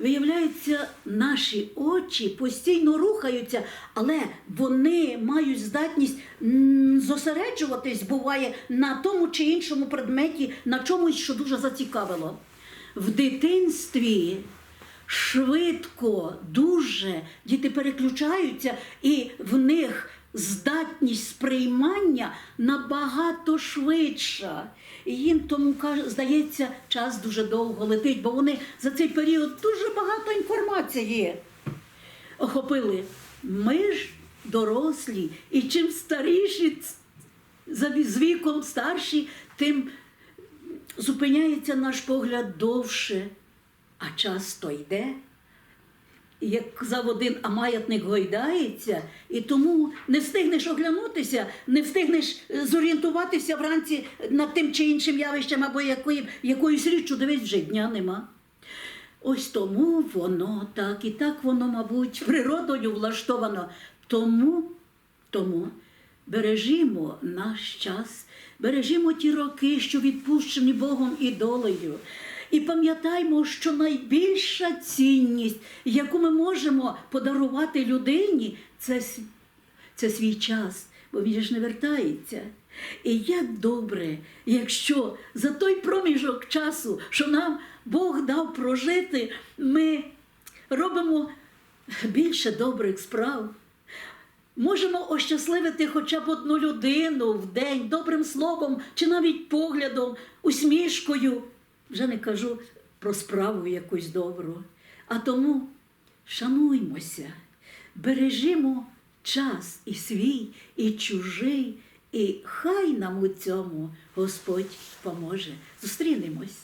Виявляється, наші очі постійно рухаються, але вони мають здатність зосереджуватись, буває, на тому чи іншому предметі, на чомусь, що дуже зацікавило. В дитинстві швидко, дуже діти переключаються, і в них здатність сприймання набагато швидша. І їм тому здається, час дуже довго летить, бо вони за цей період дуже багато інформації охопили. Ми ж дорослі, і чим старіші з віком старші, тим зупиняється наш погляд довше, а час то йде. Як казав один, а маятник гойдається, і тому не встигнеш оглянутися, не встигнеш е, зорієнтуватися вранці над тим чи іншим явищем або якої, якоюсь річчю, дивись, вже дня нема. Ось тому воно так, і так воно, мабуть, природою влаштовано. Тому, тому бережімо наш час, бережімо ті роки, що відпущені Богом і долею. І пам'ятаймо, що найбільша цінність, яку ми можемо подарувати людині, це, це свій час, бо він ж не вертається. І як добре, якщо за той проміжок часу, що нам Бог дав прожити, ми робимо більше добрих справ. Можемо ощасливити хоча б одну людину в день добрим словом чи навіть поглядом, усмішкою. Вже не кажу про справу якусь добру. А тому шануймося, бережімо час і свій, і чужий, і хай нам у цьому Господь поможе. Зустрінемось.